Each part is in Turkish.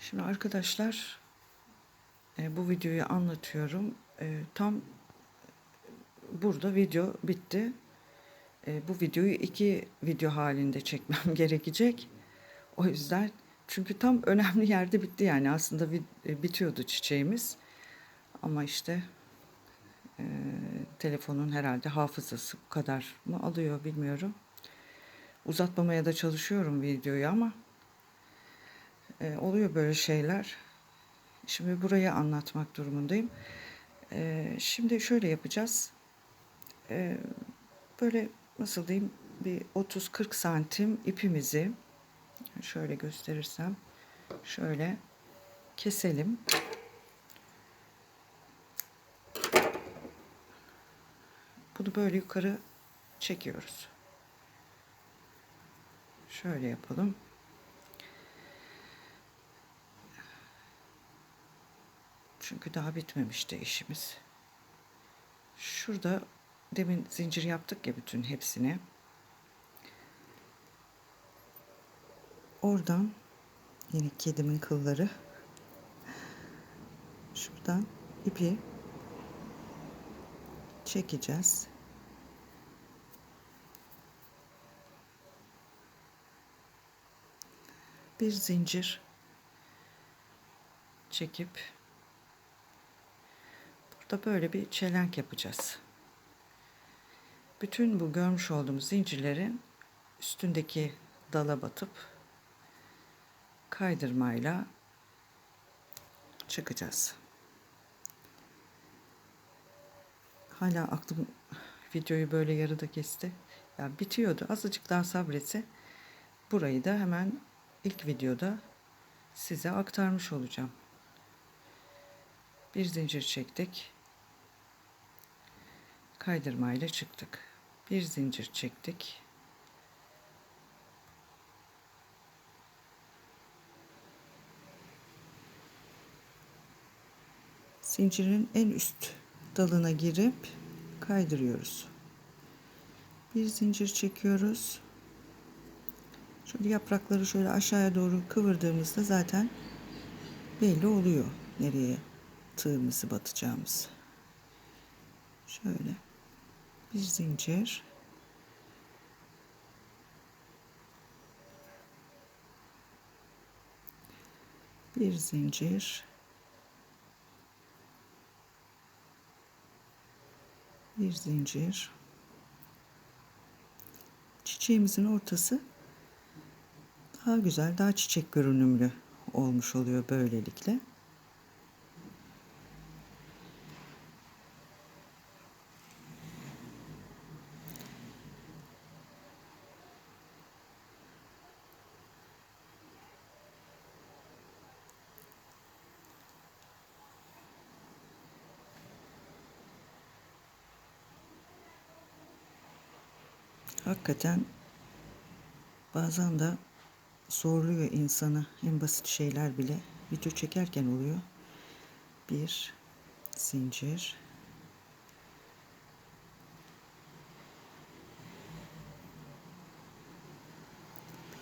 Şimdi arkadaşlar e, bu videoyu anlatıyorum. E, tam burada video bitti. E, bu videoyu iki video halinde çekmem gerekecek. O yüzden çünkü tam önemli yerde bitti yani aslında bitiyordu çiçeğimiz. Ama işte telefonun herhalde hafızası bu kadar mı alıyor bilmiyorum. Uzatmamaya da çalışıyorum videoyu ama e, oluyor böyle şeyler. Şimdi burayı anlatmak durumundayım. E, şimdi şöyle yapacağız. E, böyle nasıl diyeyim bir 30-40 santim ipimizi şöyle gösterirsem şöyle keselim. Bunu böyle yukarı çekiyoruz. Şöyle yapalım. Çünkü daha bitmemişti işimiz. Şurada demin zincir yaptık ya bütün hepsini. Oradan yine kedimin kılları. Şuradan ipi çekeceğiz. Bir zincir çekip burada böyle bir çelenk yapacağız. Bütün bu görmüş olduğumuz zincirlerin üstündeki dala batıp kaydırmayla çıkacağız. Hala aklım videoyu böyle yarıda kesti. Ya bitiyordu. Azıcık daha sabretse burayı da hemen ilk videoda size aktarmış olacağım. Bir zincir çektik. Kaydırmayla çıktık. Bir zincir çektik. Zincirin en üst dalına girip kaydırıyoruz. Bir zincir çekiyoruz. Şöyle yaprakları şöyle aşağıya doğru kıvırdığımızda zaten belli oluyor nereye tığımızı batacağımız. Şöyle bir zincir. Bir zincir. Bir zincir. Çiçeğimizin ortası daha güzel, daha çiçek görünümlü olmuş oluyor böylelikle. Hakikaten bazen de zorluyor insanı. En basit şeyler bile video çekerken oluyor. Bir zincir.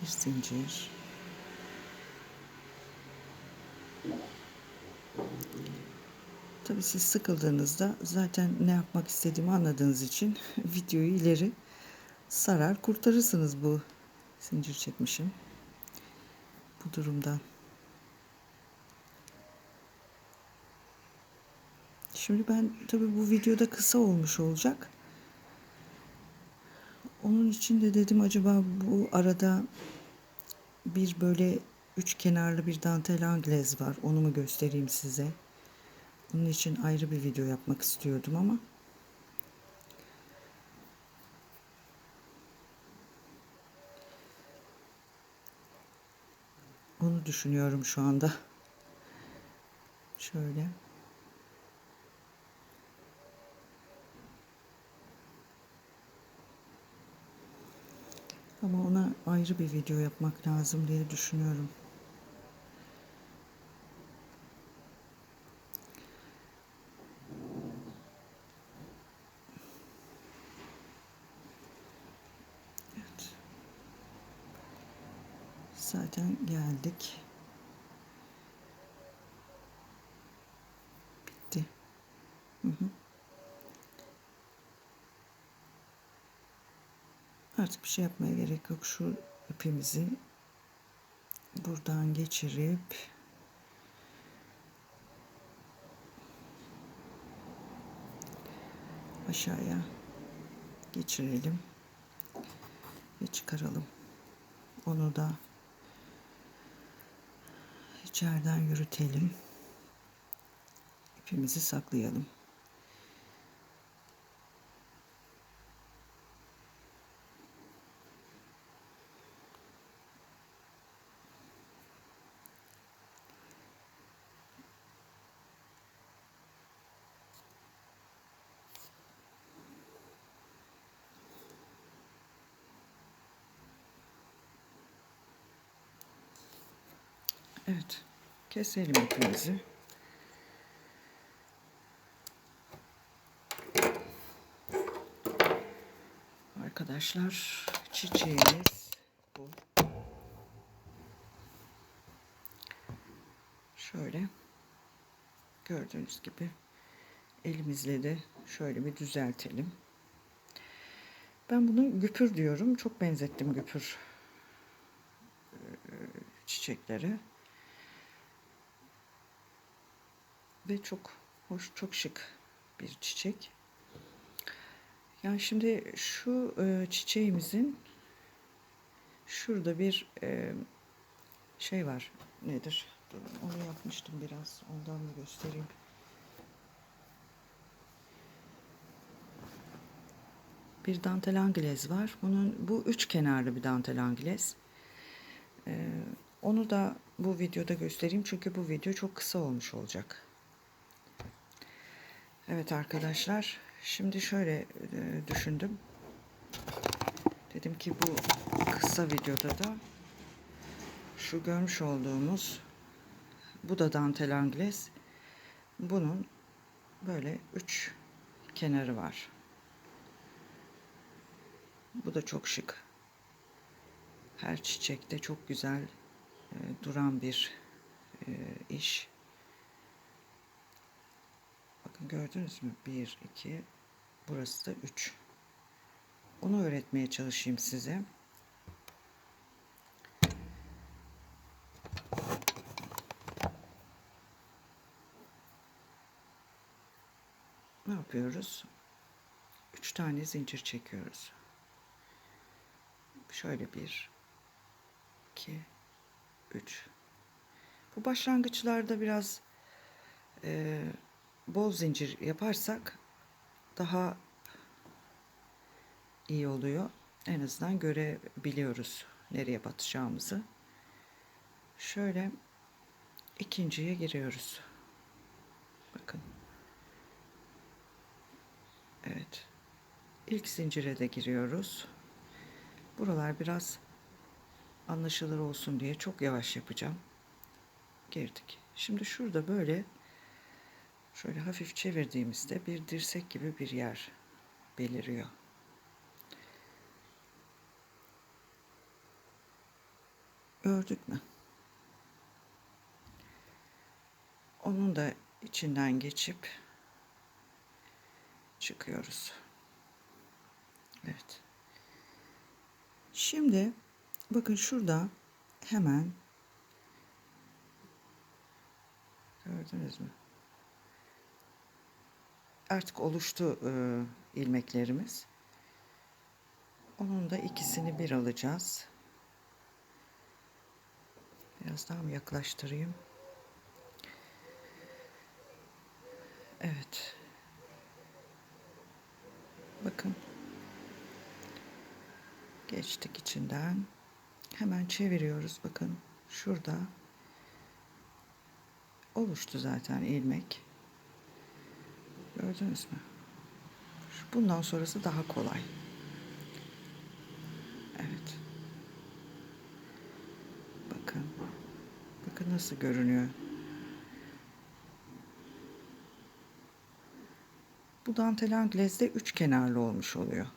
Bir zincir. Tabii siz sıkıldığınızda zaten ne yapmak istediğimi anladığınız için videoyu ileri sarar kurtarırsınız bu zincir çekmişim bu durumda. Şimdi ben tabii bu videoda kısa olmuş olacak. Onun için de dedim acaba bu arada bir böyle üç kenarlı bir dantel anglez var. Onu mu göstereyim size? Onun için ayrı bir video yapmak istiyordum ama Onu düşünüyorum şu anda. Şöyle. Ama ona ayrı bir video yapmak lazım diye düşünüyorum. zaten geldik. Bitti. Hı hı. Artık bir şey yapmaya gerek yok. Şu ipimizi buradan geçirip aşağıya geçirelim ve çıkaralım. Onu da içeriden yürütelim. İpimizi saklayalım. Evet. Keselim ipimizi. Arkadaşlar çiçeğimiz bu. Şöyle gördüğünüz gibi elimizle de şöyle bir düzeltelim. Ben bunu güpür diyorum. Çok benzettim güpür çiçekleri. Ve çok hoş, çok şık bir çiçek. Yani şimdi şu e, çiçeğimizin şurada bir e, şey var. Nedir? Durun, onu yapmıştım biraz. Ondan mı göstereyim? Bir dantel angles var. Bunun bu üç kenarlı bir dantel angles. E, onu da bu videoda göstereyim çünkü bu video çok kısa olmuş olacak. Evet arkadaşlar, şimdi şöyle e, düşündüm. Dedim ki bu kısa videoda da şu görmüş olduğumuz bu da dantel angles. Bunun böyle üç kenarı var. Bu da çok şık. Her çiçekte çok güzel e, duran bir e, iş. Bakın gördünüz mü? 1, 2, burası da 3. Onu öğretmeye çalışayım size. Ne yapıyoruz? 3 tane zincir çekiyoruz. Şöyle 1 2 3 Bu başlangıçlarda biraz e, bol zincir yaparsak daha iyi oluyor. En azından görebiliyoruz nereye batacağımızı. Şöyle ikinciye giriyoruz. Bakın. Evet. İlk zincire de giriyoruz. Buralar biraz anlaşılır olsun diye çok yavaş yapacağım. Girdik. Şimdi şurada böyle Şöyle hafif çevirdiğimizde bir dirsek gibi bir yer beliriyor. Gördük mü? Onun da içinden geçip çıkıyoruz. Evet. Şimdi bakın şurada hemen gördünüz mü? Artık oluştu e, ilmeklerimiz. Onun da ikisini bir alacağız. Biraz daha mı yaklaştırayım? Evet. Bakın. Geçtik içinden. Hemen çeviriyoruz. Bakın şurada oluştu zaten ilmek. Gördünüz mü? Bundan sonrası daha kolay. Evet. Bakın. Bakın nasıl görünüyor. Bu dantel anglezde üç kenarlı olmuş oluyor.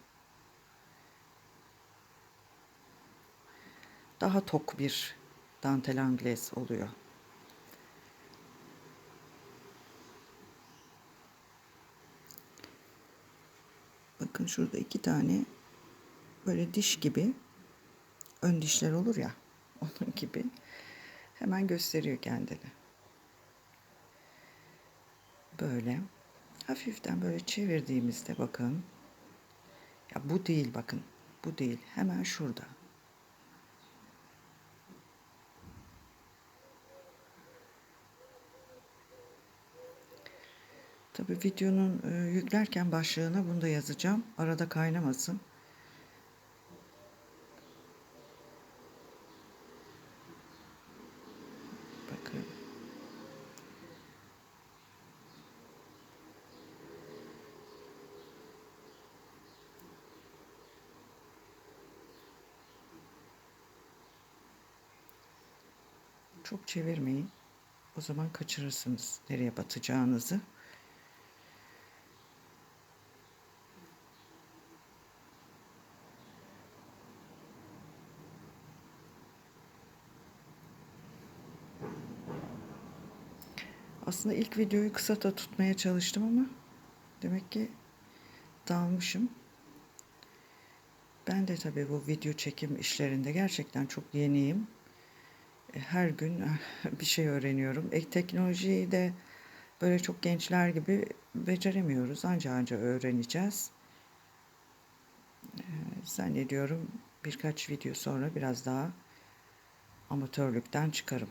Daha tok bir dantel anglez oluyor. Bakın şurada iki tane böyle diş gibi ön dişler olur ya onun gibi hemen gösteriyor kendini. Böyle hafiften böyle çevirdiğimizde bakın ya bu değil bakın bu değil hemen şurada. Tabi videonun e, yüklerken başlığına bunu da yazacağım. Arada kaynamasın. Bakın. Çok çevirmeyin. O zaman kaçırırsınız nereye batacağınızı. Aslında ilk videoyu kısa da tutmaya çalıştım ama demek ki dalmışım. Ben de tabii bu video çekim işlerinde gerçekten çok yeniyim. E, Her gün bir şey öğreniyorum. E, teknolojiyi de böyle çok gençler gibi beceremiyoruz. Anca anca öğreneceğiz. E, Zannediyorum birkaç video sonra biraz daha amatörlükten çıkarım.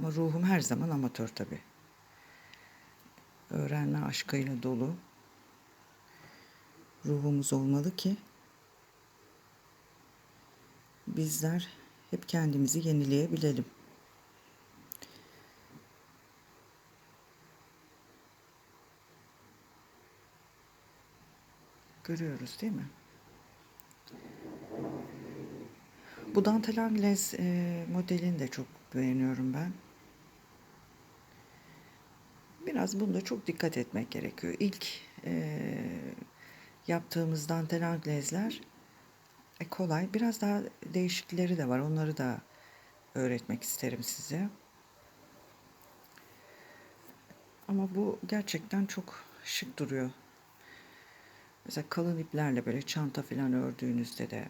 Ama ruhum her zaman amatör tabi. Öğrenme aşkıyla dolu. Ruhumuz olmalı ki bizler hep kendimizi yenileyebilelim. Görüyoruz değil mi? Bu dantel angles e, modelini de çok beğeniyorum ben. Biraz bunda çok dikkat etmek gerekiyor. İlk e, yaptığımız dantel anglezler e, kolay. Biraz daha değişikleri de var. Onları da öğretmek isterim size. Ama bu gerçekten çok şık duruyor. Mesela kalın iplerle böyle çanta falan ördüğünüzde de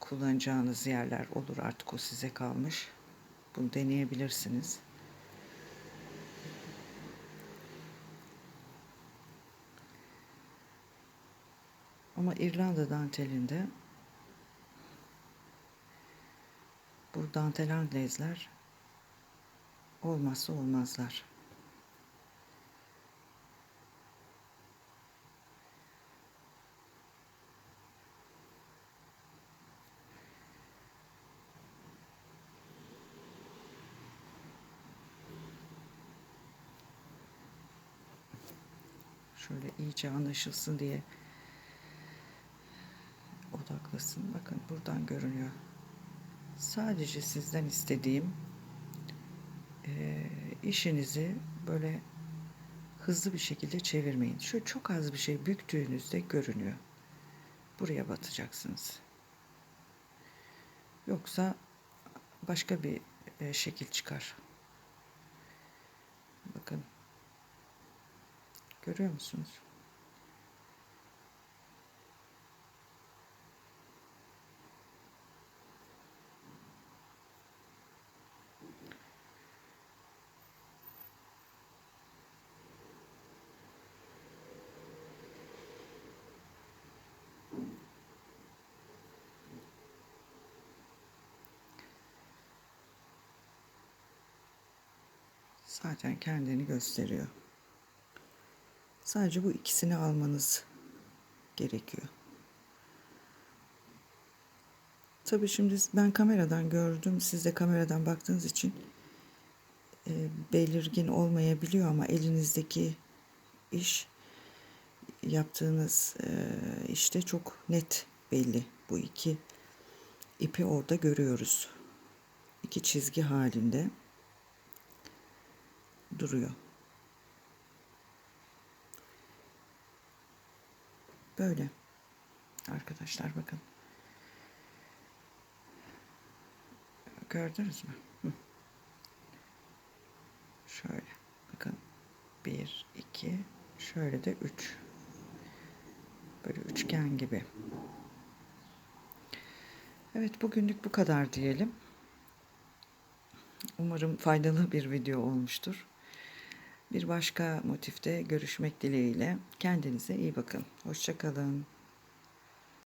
kullanacağınız yerler olur artık o size kalmış. Bunu deneyebilirsiniz. Ama İrlanda dantelinde bu dantel anglezler olmazsa olmazlar. Şöyle iyice anlaşılsın diye odaklasın. Bakın buradan görünüyor. Sadece sizden istediğim e, işinizi böyle hızlı bir şekilde çevirmeyin. Şöyle çok az bir şey büktüğünüzde görünüyor. Buraya batacaksınız. Yoksa başka bir e, şekil çıkar. Bakın. Görüyor musunuz? Zaten kendini gösteriyor. Sadece bu ikisini almanız gerekiyor. Tabii şimdi ben kameradan gördüm. Siz de kameradan baktığınız için e, belirgin olmayabiliyor ama elinizdeki iş yaptığınız e, işte çok net belli. Bu iki ipi orada görüyoruz. İki çizgi halinde duruyor. Böyle. Arkadaşlar bakın. Gördünüz mü? Şöyle. Bakın. Bir, iki, Şöyle de 3. Böyle üçgen gibi. Evet bugünlük bu kadar diyelim. Umarım faydalı bir video olmuştur. Bir başka motifte görüşmek dileğiyle. Kendinize iyi bakın. Hoşçakalın.